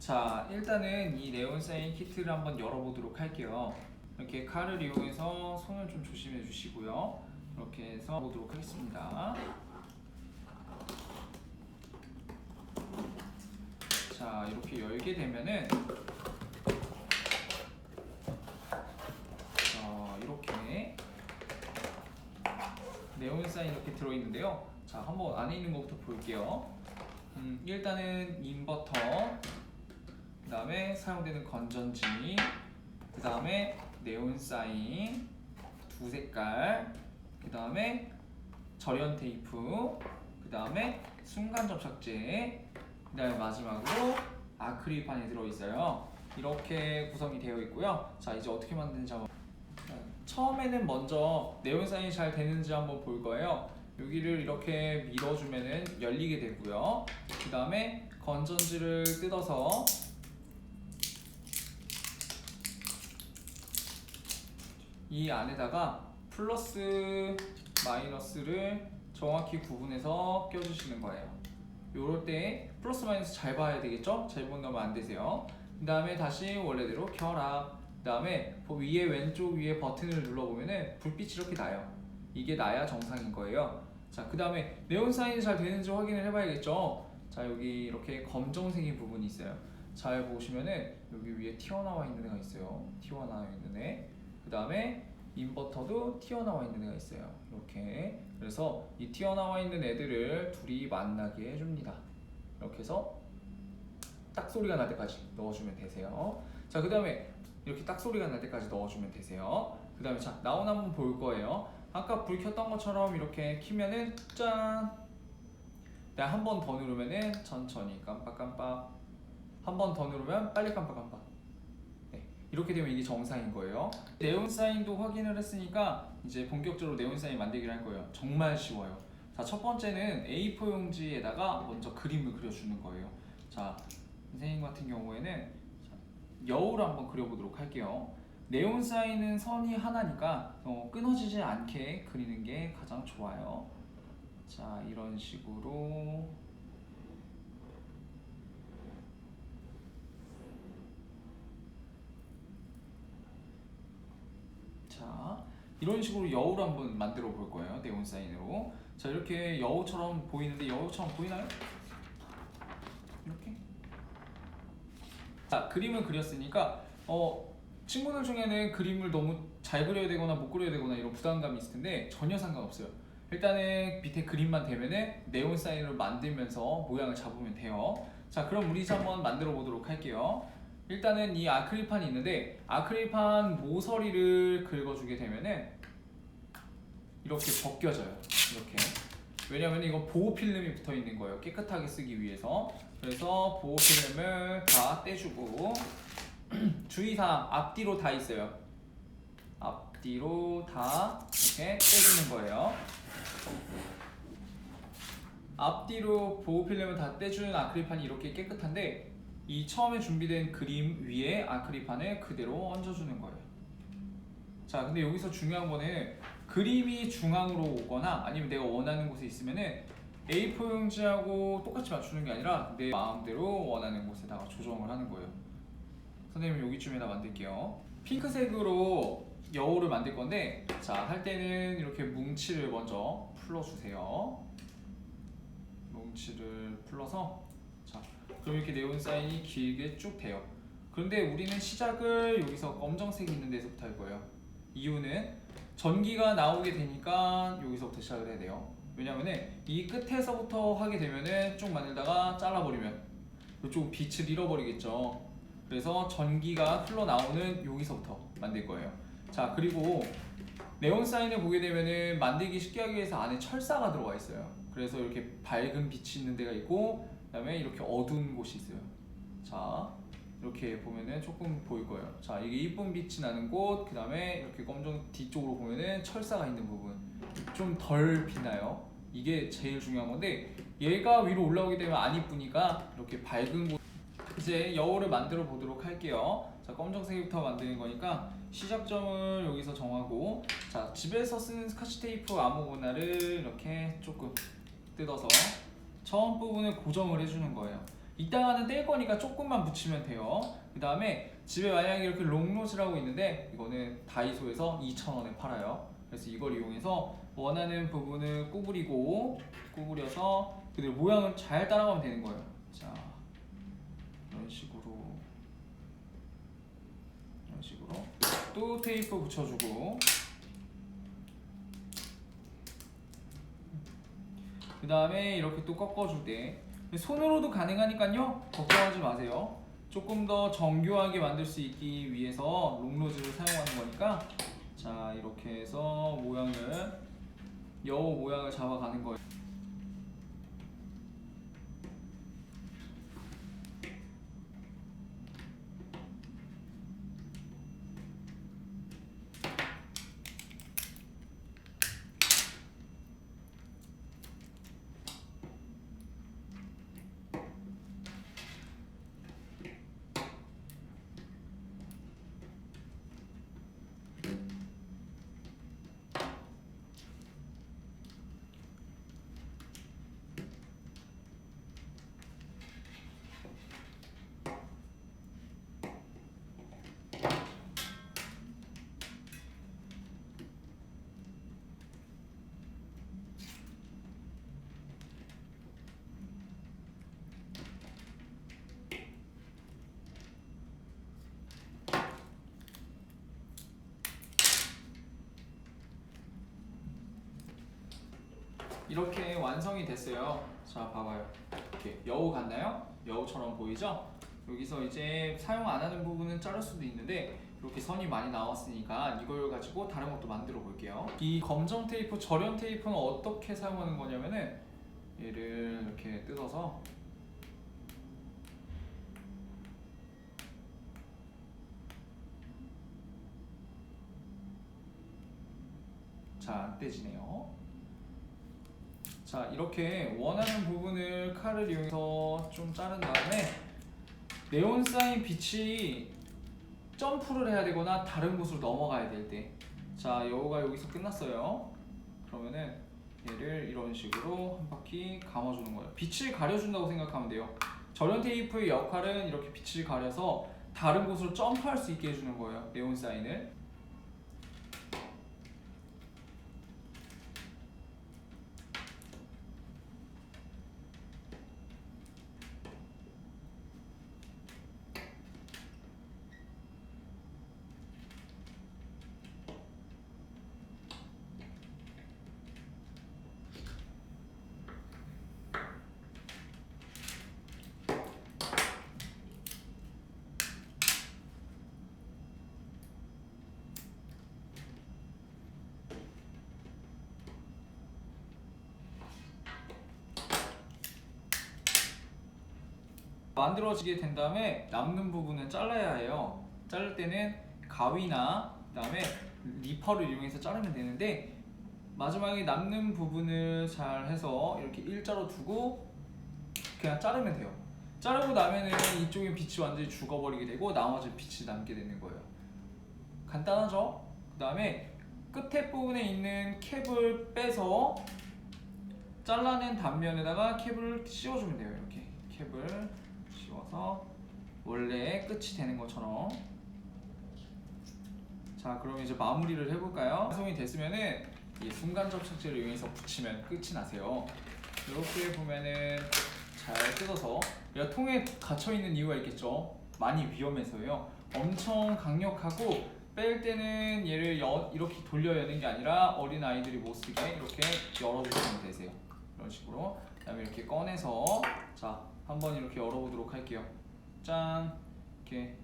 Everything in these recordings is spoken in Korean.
자, 일단은 이 네온사인 키트를 한번 열어보도록 할게요. 이렇게 칼을 이용해서 손을 좀 조심해 주시고요. 이렇게 해서 보도록 하겠습니다. 자, 이렇게 열게 되면은 자, 이렇게 네온사인 이렇게 들어있는데요. 자, 한번 안에 있는 것부터 볼게요. 음, 일단은 인버터, 그 다음에 사용되는 건전지, 그 다음에 네온 사인 두 색깔, 그 다음에 절연 테이프, 그 다음에 순간 접착제, 그 다음에 마지막으로 아크릴판이 들어있어요. 이렇게 구성이 되어 있고요. 자 이제 어떻게 만드는지 한번 자, 처음에는 먼저 네온 사인이 잘 되는지 한번 볼 거예요. 여기를 이렇게 밀어주면은 열리게 되고요. 그 다음에 건전지를 뜯어서 이 안에다가 플러스 마이너스를 정확히 구분해서 껴주시는 거예요. 요럴 때 플러스 마이너스 잘 봐야 되겠죠? 잘못 넣으면 안 되세요. 그 다음에 다시 원래대로 켜라. 그 다음에 위에 왼쪽 위에 버튼을 눌러보면은 불빛이 이렇게 나요. 이게 나야 정상인 거예요. 자, 그 다음에 네온 사인이 잘 되는지 확인을 해봐야겠죠? 자, 여기 이렇게 검정색인 부분이 있어요. 잘 보시면은 여기 위에 튀어나와 있는 애가 있어요. 튀어나와 있는 애. 그 다음에 인버터도 튀어나와 있는 애가 있어요. 이렇게. 그래서 이 튀어나와 있는 애들을 둘이 만나게 해줍니다. 이렇게 해서 딱 소리가 날 때까지 넣어주면 되세요. 자, 그 다음에 이렇게 딱 소리가 날 때까지 넣어주면 되세요. 그 다음에 자, 나온 한번 볼 거예요. 아까 불 켰던 것처럼 이렇게 키면은 짠! 한번 더 누르면은 천천히 깜빡깜빡 한 번 더 누르면 빨리 깜빡깜빡 네, 이렇게 되면 이게 정상인 거예요. 네온 사인도 확인을 했으니까 이제 본격적으로 네온 사인 만들기를 할 거예요. 정말 쉬워요. 자 첫 번째는 A4 용지에다가 먼저 그림을 그려주는 거예요. 자 선생님 같은 경우에는 자, 여우를 한번 그려보도록 할게요. 네온 사인은 선이 하나니까 어, 끊어지지 않게 그리는 게 가장 좋아요. 자 이런 식으로 자 이런 식으로 여우를 한번 만들어 볼 거예요 네온 사인으로 자 이렇게 여우처럼 보이는데 여우처럼 보이나요? 이렇게 자 그림을 그렸으니까 어 친구들 중에는 그림을 너무 잘 그려야 되거나 못 그려야 되거나 이런 부담감이 있을 텐데 전혀 상관없어요 일단은 밑에 그림만 되면은 네온 사인으로 만들면서 모양을 잡으면 돼요. 자, 그럼 우리 이제 한번 만들어 보도록 할게요. 일단은 이 아크릴판이 있는데 아크릴판 모서리를 긁어주게 되면은 이렇게 벗겨져요. 이렇게. 왜냐면 이거 보호 필름이 붙어 있는 거예요. 깨끗하게 쓰기 위해서. 그래서 보호 필름을 다 떼주고 주의사항 앞뒤로 다 있어요. 앞뒤로 다 이렇게 떼주는 거예요. 앞뒤로 보호 필름을 다 떼주는 아크릴판이 이렇게 깨끗한데 이 처음에 준비된 그림 위에 아크릴판을 그대로 얹어주는 거예요. 자, 근데 여기서 중요한 거는 그림이 중앙으로 오거나 아니면 내가 원하는 곳에 있으면은 A4 용지하고 똑같이 맞추는 게 아니라 내 마음대로 원하는 곳에다가 조정을 하는 거예요. 선생님 여기쯤에다 만들게요. 핑크색으로 여우를 만들 건데 자 할 때는 이렇게 뭉치를 먼저 풀어주세요. 뭉치를 풀어서 자 그럼 이렇게 네온 사인이 길게 쭉 돼요. 그런데 우리는 시작을 여기서 검정색이 있는 데서부터 할 거예요. 이유는 전기가 나오게 되니까 여기서부터 시작을 해야 돼요. 왜냐면은 이 끝에서부터 하게 되면은 쭉 만들다가 잘라버리면 이쪽 빛을 잃어버리겠죠. 그래서 전기가 흘러나오는 여기서부터 만들 거예요. 자 그리고 네온 사인을 보게 되면은 만들기 쉽게 하기 위해서 안에 철사가 들어가 있어요. 그래서 이렇게 밝은 빛이 있는 데가 있고 그다음에 이렇게 어두운 곳이 있어요. 자 이렇게 보면은 조금 보일 거예요. 자 이게 이쁜 빛이 나는 곳, 그다음에 이렇게 검정 뒤쪽으로 보면은 철사가 있는 부분 좀덜 빛나요. 이게 제일 중요한 건데 얘가 위로 올라오게 되면 안 이쁘니까 이렇게 밝은 곳 이제 여우를 만들어 보도록 할게요. 자, 검정색부터 만드는 거니까 시작점을 여기서 정하고 자, 집에서 쓰는 스카치 테이프 아무거나를 이렇게 조금 뜯어서 처음 부분을 고정을 해주는 거예요. 이따가는 뗄 거니까 조금만 붙이면 돼요. 그 다음에 집에 만약에 이렇게 롱노즈라고 있는데 이거는 다이소에서 2,000원에 팔아요. 그래서 이걸 이용해서 원하는 부분을 구부리고 구부려서 그대로 모양을 잘 따라가면 되는 거예요. 자, 이런 식으로 이런 식으로 또 테이프 붙여주고 그 다음에 이렇게 또 꺾어줄 때. 손으로도 가능하니까요. 걱정하지 마세요. 조금 더 정교하게 만들 수 있기 위해서 롱로즈를 사용하는 거니까. 자 이렇게 해서 모양을 여우 모양을 잡아가는 거예요 이렇게 완성이 됐어요. 자, 봐봐요. 이렇게 여우 같나요? 여우처럼 보이죠? 여기서 이제 사용 안 하는 부분은 자를 수도 있는데 이렇게 선이 많이 나왔으니까 이걸 가지고 다른 것도 만들어 볼게요. 이 검정 테이프, 절연 테이프는 어떻게 사용하는 거냐면은 얘를 이렇게 뜯어서 자, 안 떼지네요. 자 이렇게 원하는 부분을 칼을 이용해서 좀 자른 다음에 네온 사인 빛이 점프를 해야 되거나 다른 곳으로 넘어가야 될 때 자 여우가 여기서 끝났어요. 그러면은 얘를 이런 식으로 한 바퀴 감아주는 거예요. 빛을 가려준다고 생각하면 돼요. 절연 테이프의 역할은 이렇게 빛을 가려서 다른 곳으로 점프할 수 있게 해주는 거예요. 네온 사인을 만들어지게 된 다음에 남는 부분은 잘라야 해요. 자를 때는 가위나 그다음에 리퍼를 이용해서 자르면 되는데 마지막에 남는 부분을 잘 해서 이렇게 일자로 두고 그냥 자르면 돼요. 자르고 나면은 이쪽에 빛이 완전히 죽어버리게 되고 나머지 빛이 남게 되는 거예요. 간단하죠? 그 다음에 끝에 부분에 있는 캡을 빼서 잘라낸 단면에다가 캡을 씌워주면 돼요. 이렇게 캡을 씌워서 원래 끝이 되는 것처럼 자 그럼 이제 마무리를 해볼까요? 완성이 됐으면은 이 순간 접착제를 이용해서 붙이면 끝이 나세요. 이렇게 보면은 잘 뜯어서 얘가 통에 갇혀 있는 이유가 있겠죠. 많이 위험해서요. 엄청 강력하고 뺄 때는 얘를 여, 이렇게 돌려 여는 게 아니라 어린 아이들이 못 쓰게 이렇게 열어주시면 되세요. 이런 식으로. 그 다음에 이렇게 꺼내서 자 한번 이렇게 열어보도록 할게요. 짠 이렇게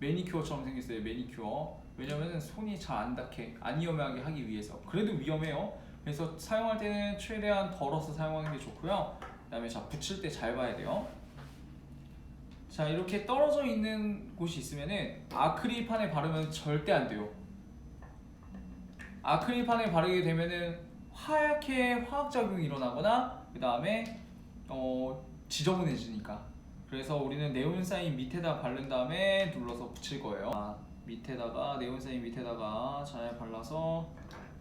매니큐어처럼 생겼어요. 매니큐어. 왜냐면은 손이 잘 안 닿게 안 위험하게 하기 위해서. 그래도 위험해요. 그래서 사용할 때는 최대한 덜어서 사용하는 게 좋고요. 그 다음에 자 붙일 때 잘 봐야 돼요. 자 이렇게 떨어져 있는 곳이 있으면은 아크릴판에 바르면 절대 안 돼요. 아크릴판에 바르게 되면은 하얗게 화학작용이 일어나거나 그 다음에 어, 지저분해지니까 그래서 우리는 네온사인 밑에다 바른 다음에 눌러서 붙일 거예요 아, 밑에다가 네온사인 밑에다가 잘 발라서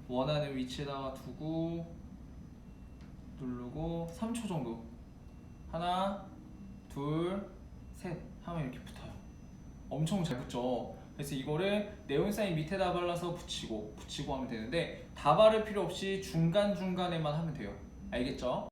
원하는 위치에다가 두고 누르고 3초 정도 하나 둘, 셋 하면 이렇게 붙어요. 엄청 잘 붙죠. 그래서 이거를 네온 사인 밑에다 발라서 붙이고 붙이고 하면 되는데 다 바를 필요 없이 중간 중간에만 하면 돼요. 알겠죠?